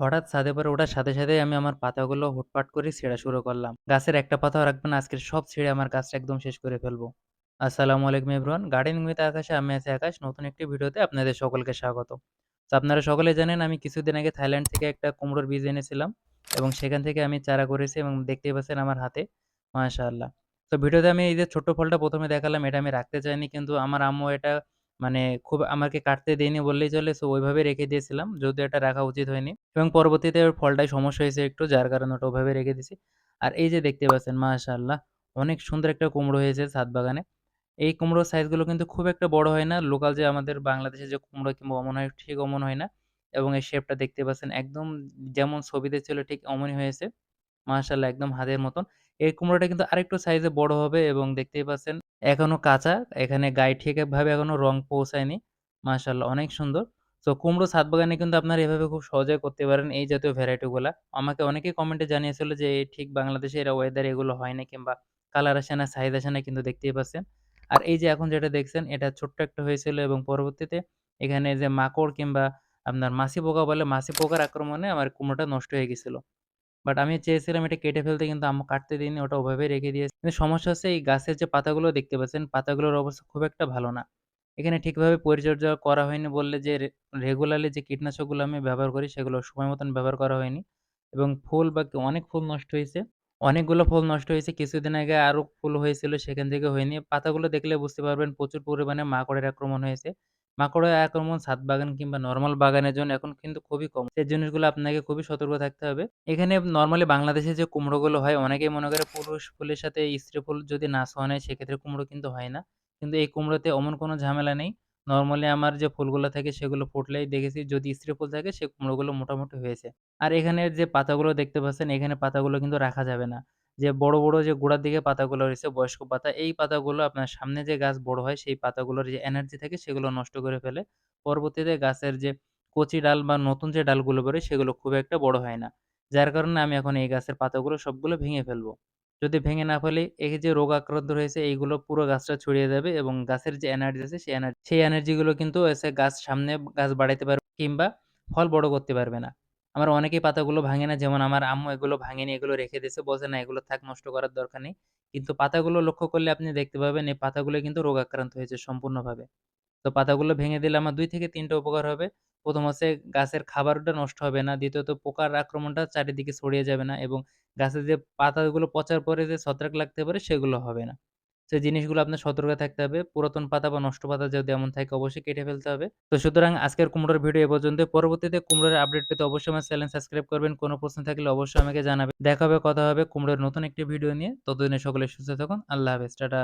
হঠাৎ ছাদে পরে ওঠার সাথে, সাথে আমি আমার পাতাগুলো হুটপাট করে ছেঁড়া শুরু করলাম। গাছের একটা পাতাও রাখবেন আজকের সব ছিঁড়ে আমার গাছটা একদম শেষ করে ফেলব। আসসালামু আলাইকুম এভরিওয়ান। গার্ডেনিং উইথ আকাশে আমি আছি আকাশ। নতুন একটি ভিডিওতে আপনাদের সকলকে স্বাগত। তো আপনারা সকলে জানেন আমি কিছুদিন আগে থাইল্যান্ড থেকে একটা কুমড়োর বীজ এনেছিলাম এবং সেখান থেকে আমি চারা করেছি এবং দেখতেই পাচ্ছেন আমার হাতে মাশাআল্লাহ। তো ভিডিওতে আমি এই যে ছোট্ট ফলটা প্রথমে দেখালাম এটা আমি রাখতে চাইনি কিন্তু আমার আম্মু এটা মানে খুব আমাকে কাটতে দেয়নি বললেই চলে। সো ওইভাবে রেখে দিয়েছিলাম। যদিও এটা রাখা উচিত হয়নি এবং পরবর্তীতে ওর ফলটায় সমস্যা হয়েছে একটু, যার কারণে ওটা ওভাবে রেখে দিছি। আর এই যে দেখতে পাচ্ছেন, মাশাআল্লাহ, অনেক সুন্দর একটা কুমড়ো হয়েছে ছাদ বাগানে। এই কুমড়োর সাইজগুলো কিন্তু খুব একটা বড় হয় না। লোকাল যে আমাদের বাংলাদেশে যে কুমড়ো কিংবা অমন হয়, ঠিক অমন হয় না এবং এই শেপটা দেখতে পাচ্ছেন, একদম যেমন ছবিতে ছিল, ঠিক অমনই হয়েছে। মাশাআল্লাহ, একদম হাতের মতন। এই কুমড়োটা কিন্তু আরেকটু সাইজে বড় হবে এবং দেখতেই পাচ্ছেন এখনও কাঁচা। এখানে গায়ে ঠিকভাবে এখনও রং পৌঁছায়নি। মাশাআল্লাহ অনেক সুন্দর। তো কুমড়ো ছাদ বাগানে কিন্তু আপনারা এভাবে খুব সহজে করতে পারেন এই জাতীয় ভ্যারাইটি গুলা। আমাকে অনেকেই কমেন্টে জানিয়েছিল যে ঠিক বাংলাদেশে এরা ওয়েদার এগুলো হয় না কিংবা কালার আসে না, সাইজ আসে না কিন্তু দেখতেই পাচ্ছেন। আর এই যে এখন যেটা দেখছেন এটা ছোট্ট একটা হয়েছিল এবং পরবর্তীতে এখানে যে মাকড় কিংবা আপনার মাছি পোকা বলে, মাছি পোকার আক্রমণে আমার কুমড়োটা নষ্ট হয়ে গেছিল। বাট আমি চেয়েছিলাম এটা কেটে ফেলতে কিন্তু আম্মু কাটতে দেয়নি ওটা ওভাবেই রেখে দিয়েছে। কিন্তু সমস্যা হচ্ছে এই গাছের যে পাতাগুলো দেখতে পাচ্ছেন, পাতাগুলোর অবস্থা খুব একটা ভালো না। এখানে ঠিকভাবে পরিচর্যা করা হয়নি বললে যে রেগুলারলি যে কীটনাশকগুলো আমি ব্যবহার করি সেগুলো সময় মতন ব্যবহার করা হয়নি এবং ফুল বা অনেক ফুল নষ্ট হয়েছে। অনেকগুলো ফুল নষ্ট হয়েছে। কিছুদিন আগে আরও ফুল হয়েছিল সেখান থেকে হয়নি। পাতাগুলো দেখলে বুঝতে পারবেন প্রচুর পরিমাণে মাকড়ের আক্রমণ হয়েছে। মাকড়ের আক্রমণ, ছাদ বাগান কিংবা নর্মাল বাগানের জন্য এখন কিন্তু খুবই কম। সেই জিনিসগুলো আপনাকে খুবই সতর্ক থাকতে হবে। এখানে নর্মালি বাংলাদেশে যে কুমড়োগুলো হয় অনেকেই মনে করে পুরুষ ফুলের সাথে স্ত্রী ফুল যদি না ছোঁয়ানো হয় সেক্ষেত্রে কুমড়ো কিন্তু হয় না। কিন্তু এই কুমড়োতে অমন কোনো ঝামেলা নেই। নর্মালি আমার যে ফুলগুলো থাকে, সেগুলো ফুটলেই দেখেছি, যদি স্ত্রী ফুল থাকে, সে কুমড়োগুলো মোটামুটি হয়েছে। আর এখানে যে পাতাগুলো দেখতে পাচ্ছেন, এখানে পাতাগুলো কিন্তু রাখা যাবে না। যে বড়, বড় যে গোড়ার দিকে পাতাগুলো রয়েছে বয়স্ক পাতা, এই পাতাগুলো আপনার সামনে যে গাছ বড় হয় সেই পাতাগুলোর যে এনার্জি থাকে সেগুলো নষ্ট করে ফেলে। পরবর্তীতে গাছের যে কচি ডাল বা নতুন যে ডালগুলো বেরোয় সেগুলো খুব একটা বড় হয় না। যার কারণে আমি এখন এই গাছের পাতাগুলো সবগুলো ভেঙে ফেলব। যদি ভেঙে না ফেলে এই যে রোগ আক্রান্ত হয়েছে এইগুলো পুরো গাছটা ছড়িয়ে যাবে এবং গাছের যে এনার্জি আছে সেই এনার্জি সেই এনার্জিগুলো কিন্তু এসে গাছ সামনে গাছ বাড়াইতে পারবে কিংবা ফল বড় করতে পারবে না। আমার অনেকেই পাতাগুলো ভাঙে না যেমন আমার আম্মু এগুলো ভাঙেনি, এগুলো রেখে দিয়েছে, বলছে, না, এগুলো থাক, নষ্ট করার দরকার নেই। কিন্তু পাতাগুলো লক্ষ্য করলে আপনি দেখতে পাবেন, এই পাতাগুলো কিন্তু রোগাক্রান্ত হয়েছে সম্পূর্ণভাবে। তো পাতাগুলো ভেঙে দিলে আমার দুই থেকে ৩ টা উপকার হবে। ১ম হচ্ছে, গাছের খাবারটা নষ্ট হবে না। দ্বিতীয়ত, পোকার আক্রমণটা চারিদিকে ছড়িয়ে যাবে না এবং গাছের যে পাতাগুলো পচার পরে যে ছত্রাক লাগতে পারে, সেগুলো হবে না। সেই জিনিসগুলো আপনার সতর্ক থাকতে হবে। পুরাতন পাতা বা নষ্ট পাতা যদি এমন থাকে অবশ্যই কেটে ফেলতে হবে। তো সুতরাং আজকের কুমড়োর ভিডিও এ পর্যন্ত পরবর্তীতে কুমড়োর আপডেট পেতে অবশ্যই আমার চ্যানেল সাবস্ক্রাইব করবেন। কোনো প্রশ্ন থাকলে অবশ্যই আমাকে জানাবেন। দেখা হবে, কথা হবে কুমড়োর নতুন একটি ভিডিও নিয়ে। ততদিনে সকলে সুস্থ থাকুন। আল্লাহ হাফেজ। টাটা।